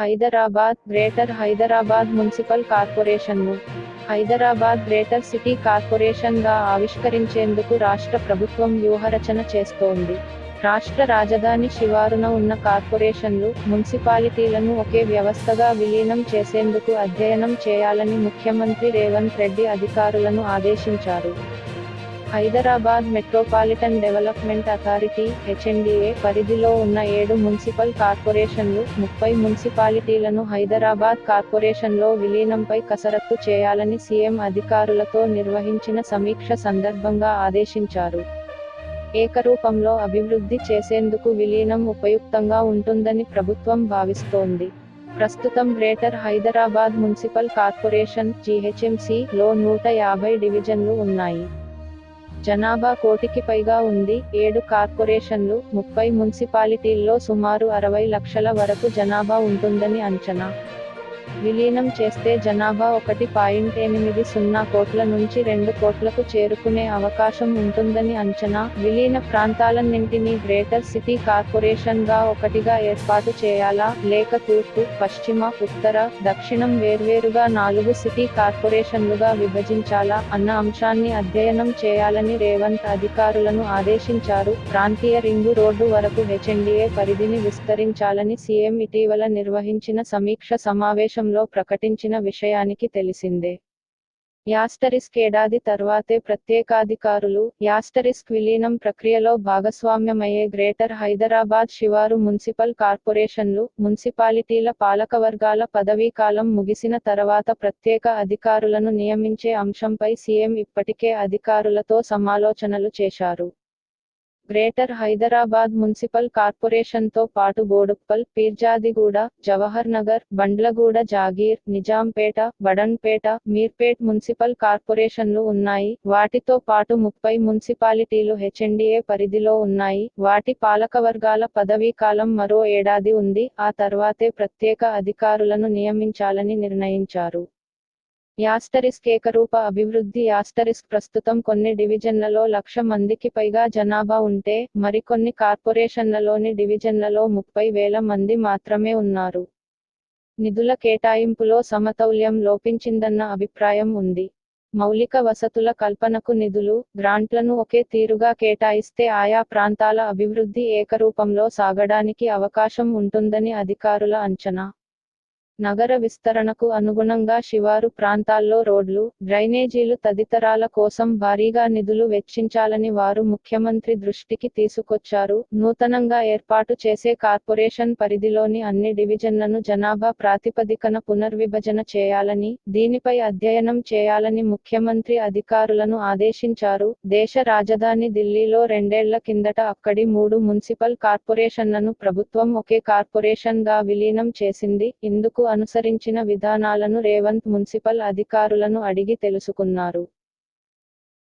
Hyderabad greater Hyderabad municipal కార్పొరేషన్ను Hyderabad greater city కార్పొరేషన్గా ఆవిష్కరించేందుకు రాష్ట్ర ప్రభుత్వం వ్యూహరచన చేస్తోంది. రాష్ట్ర రాజధాని శివారున ఉన్న కార్పొరేషన్లు మున్సిపాలిటీలను ఒకే వ్యవస్థగా విలీనం చేసేందుకు అధ్యయనం చేయాలని ముఖ్యమంత్రి రేవంత్ రెడ్డి అధికారులను ఆదేశించారు. Hyderabad metropolitan development authority HMDA పరిధిలో ఉన్న ఏడు మున్సిపల్ కార్పొరేషన్లు ముప్పై మున్సిపాలిటీలను హైదరాబాద్ కార్పొరేషన్లో విలీనంపై కసరత్తు చేయాలని సీఎం అధికారులతో నిర్వహించిన సమీక్ష సందర్భంగా ఆదేశించారు. ఏకరూపంలో అభివృద్ధి చేసేందుకు విలీనం ఉపయుక్తంగా ఉంటుందని ప్రభుత్వం భావిస్తోంది. ప్రస్తుతం greater Hyderabad municipal corporation GHMC లో నూట యాభై డివిజన్లు ఉన్నాయి. జనాభా కోటికి పైగా ఉంది. ఏడు కార్పొరేషన్లు ముప్పై మున్సిపాలిటీల్లో సుమారు అరవై లక్షల వరకు జనాభా ఉంటుందని అంచనా. విలీనం చేస్తే జనాభా ఒకటి పాయింట్ ఎనిమిది సున్నా కోట్ల నుంచి రెండు కోట్లకు చేరుకునే అవకాశం ఉంటుందని అంచనా. విలీన ప్రాంతాలన్నింటినీ గ్రేటర్ సిటీ కార్పొరేషన్గా ఒకటిగా ఏర్పాటు చేయాలా? లేక తూర్పు పశ్చిమ ఉత్తర దక్షిణం వేర్వేరుగా నాలుగు సిటీ కార్పొరేషన్లుగా విభజించాలా? అన్న అంశాన్ని అధ్యయనం చేయాలని రేవంత్ అధికారులను ఆదేశించారు. ప్రాంతీయ రింగు రోడ్డు వరకు హెచ్ఎండిఏ పరిధిని విస్తరించాలని సీఎం ఇటీవల నిర్వహించిన సమీక్ష సమావేశంలో ప్రకటించిన విషయానికి తెలిసిందే. యాస్టరిస్క్ ఏడాది తర్వాతే ప్రత్యేకాధికారులు యాస్టరిస్క్ విలీనం ప్రక్రియలో భాగస్వామ్యమయ్యే గ్రేటర్ హైదరాబాద్ శివారు మున్సిపల్ కార్పొరేషన్లు మున్సిపాలిటీల పాలకవర్గాల పదవీకాలం ముగిసిన తర్వాత ప్రత్యేక అధికారులను నియమించే అంశంపై సీఎం ఇప్పటికే అధికారులతో సమాలోచనలు చేశారు. గ్రేటర్ హైదరాబాద్ మున్సిపల్ కార్పొరేషన్తో పాటు బోడుప్పల్ పీర్జాదిగూడ జవహర్ నగర్ బండ్లగూడ జాగీర్ నిజాంపేట బడన్పేట మీర్పేట్ మున్సిపల్ కార్పొరేషన్లు ఉన్నాయి. వాటితో పాటు ముప్పై మున్సిపాలిటీలు హెచ్ఎండిఏ పరిధిలో ఉన్నాయి. వాటి పాలకవర్గాల పదవీ కాలం మరో ఏడాది ఉంది. ఆ తర్వాతే ప్రత్యేక అధికారులను నియమించాలని నిర్ణయించారు. యాస్టరిస్క్ ఏకరూప అభివృద్ధి యాస్టరిస్క్ ప్రస్తుతం కొన్ని డివిజన్లలో లక్ష మందికి పైగా జనాభా ఉంటే మరికొన్ని కార్పొరేషన్లలోని డివిజన్లలో ముప్పై వేల మంది మాత్రమే ఉన్నారు. నిధుల కేటాయింపులో సమతౌల్యం లోపించిందన్న అభిప్రాయం ఉంది. మౌలిక వసతుల కల్పనకు నిధులు గ్రాంట్లను ఒకే తీరుగా కేటాయిస్తే ఆయా ప్రాంతాల అభివృద్ధి ఏకరూపంలో సాగడానికి అవకాశం ఉంటుందని అధికారుల అంచనా. నగర విస్తరణకు అనుగుణంగా శివారు ప్రాంతాల్లో రోడ్లు డ్రైనేజీలు తదితరాల కోసం భారీగా నిధులు వెచ్చించాలని వారు ముఖ్యమంత్రి దృష్టికి తీసుకొచ్చారు. నూతనంగా ఏర్పాటు చేసే కార్పొరేషన్ పరిధిలోని అన్ని డివిజన్లను జనాభా ప్రాతిపదికన పునర్విభజన చేయాలని దీనిపై అధ్యయనం చేయాలని ముఖ్యమంత్రి అధికారులను ఆదేశించారు. దేశ రాజధాని ఢిల్లీలో రెండేళ్ళ కిందట అక్కడి మూడు మున్సిపల్ కార్పొరేషన్లను ప్రభుత్వం ఒకే కార్పొరేషన్గా విలీనం చేసింది. ఇందుకు అనుసరించిన విధానాలను రేవంత్ మున్సిపల్ అధికారులను అడిగి తెలుసుకున్నారు.